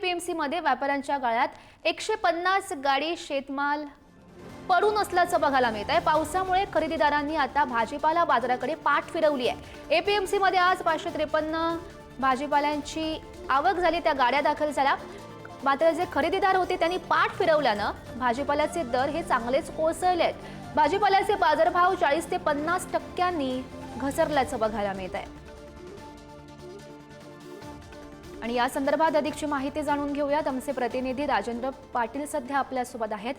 एपीएमसीमध्ये व्यापाऱ्यांच्या गाळ्यात एकशे पन्नास गाडी शेतमाल पडून असल्याचं बघायला मिळत आहे. पावसामुळे खरेदीदारांनी आता भाजीपाला बाजाराकडे पाठ फिरवली आहे. एपीएमसीमध्ये आज पाचशे त्रेपन्न भाजीपाल्यांची आवक झाली. त्या गाड्या दाखल झाल्या. मात्र जे खरेदीदार होते त्यांनी पाठ फिरवल्यानं भाजीपाल्याचे दर हे चांगलेच कोसळले आहेत. भाजीपाल्याचे बाजारभाव चाळीस ते पन्नास टक्क्यांनी घसरल्याचं बघायला मिळत आहे. आणि या संदर्भात अधिकची माहिती जाणून घेऊयात. आमचे प्रतिनिधी राजेंद्र पाटील सध्या आपल्यासोबत आहेत.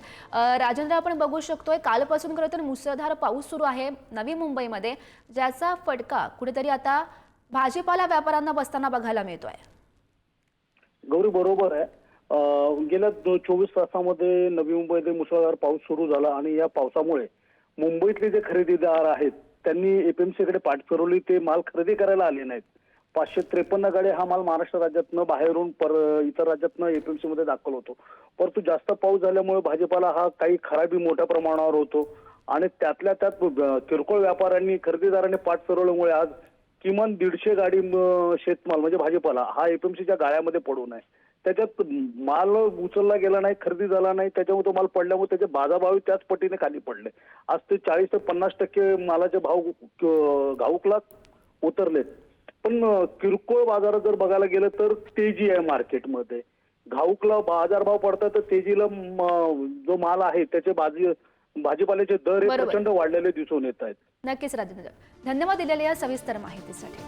राजेंद्र आपण बघू शकतोय कालपासून खरं तर मुसळधार पाऊस सुरू आहे नवी मुंबईमध्ये ज्याचा फटका कुठेतरी आता भाजीपाला व्यापाऱ्यांना बसताना बघायला मिळतोय. गौरी बरोबर आहे. गेल्या चोवीस तासामध्ये नवी मुंबईमध्ये मुसळधार पाऊस सुरू झाला आणि या पावसामुळे मुंबईतले जे खरेदीदार आहेत त्यांनी एपीएमसीकडे पाठ फिरवली ते माल खरेदी करायला आले नाहीत. पाचशे त्रेपन्न गाड्या हा माल महाराष्ट्र राज्यातनं बाहेरून पर इतर राज्यातनं एपीएमसी मध्ये दाखल होतो. परंतु जास्त पाऊस झाल्यामुळे भाजीपाला हा काही खराबी मोठ्या प्रमाणावर होतो आणि त्यातल्या त्यात किरकोळ व्यापाऱ्यांनी खरेदीदारांनी पाठ फिरवल्यामुळे आज किमान दीडशे गाडी शेतमाल म्हणजे भाजीपाला हा एपीएमसीच्या गाळ्यामध्ये पडू नये त्याच्यात माल उचलला गेला नाही खरेदी झाला नाही त्याच्यामुळे तो माल पडल्यामुळे त्याचे बाजारभाव त्याच पटीने खाली पडले. आज ते चाळीस ते पन्नास टक्के मालाचे भाव घाऊकला उतरलेत. पण किरकोळ बाजारात जर बघायला गेलं तर तेजी आहे मार्केटमध्ये. घाऊकला बाजारभाव पडतात तर तेजीला जो माल आहे त्याचे बाजी भाजीपाल्याचे दर हे. प्रचंड वाढलेले दिसून येत आहेत. नक्कीच राजेंद्र धन्यवाद दिलेल्या या सविस्तर माहितीसाठी.